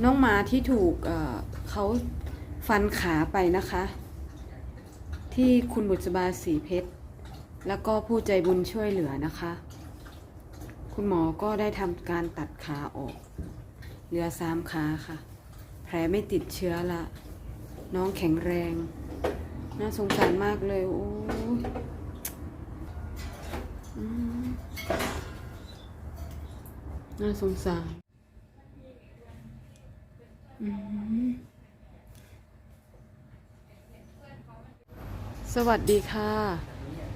น้องหมาที่ถูกเเขาฟันขาไปนะคะ ที่คุณบุษบาสีเพชร แล้วก็ผู้ใจบุญช่วยเหลือนะคะ คุณหมอก็ได้ทำการตัดขาออก เหลือสามขาค่ะ แผลไม่ติดเชื้อละ น้องแข็งแรง น่าสงสารมากเลย โอ้ยน่าสงสาร สวัสดีค่ะ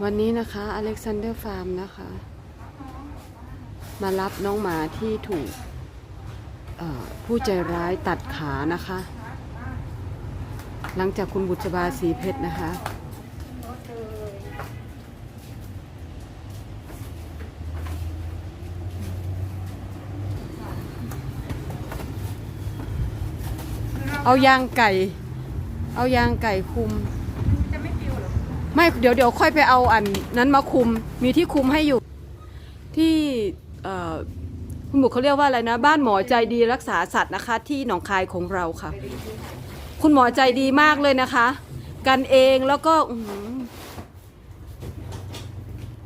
วันนี้นะคะอเล็กซานเดอร์ฟาร์มนะคะ มารับน้องหมาที่ถูกผู้ใจร้ายตัดขานะคะ หลังจากคุณบุษบาสีเพชรนะคะ เอายางไก่ เอายางไก่คุมจะไม่ปิวหรอไม่เดี๋ยวเดี๋ยวค่อยไปเอาอันนั้นมาคุมมีที่คุมให้อยู่ ที่เอ่อคุณบุกเขาเรียกว่าอะไรนะ บ้านหมอใจดีรักษาสัตว์นะคะ ที่หนองคายของเราค่ะ คุณหมอใจดีมากเลยนะคะ กันเองแล้วก็อื้อหือ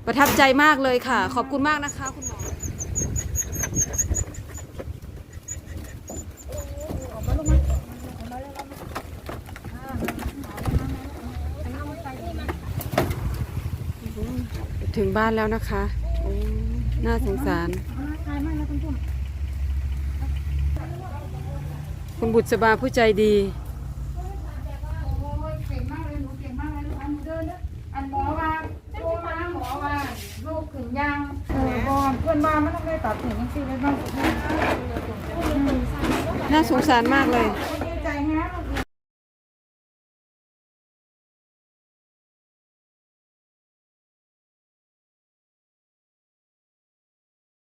ประทับใจมากเลยค่ะ ขอบคุณมากนะคะ คุณหมออ ถึงบ้านแล้วนะคะน่าสงสารอ่าตายมากนะคุณผู้ชมคุณบุษบาผู้ใจดีน่าสงสารมากเลย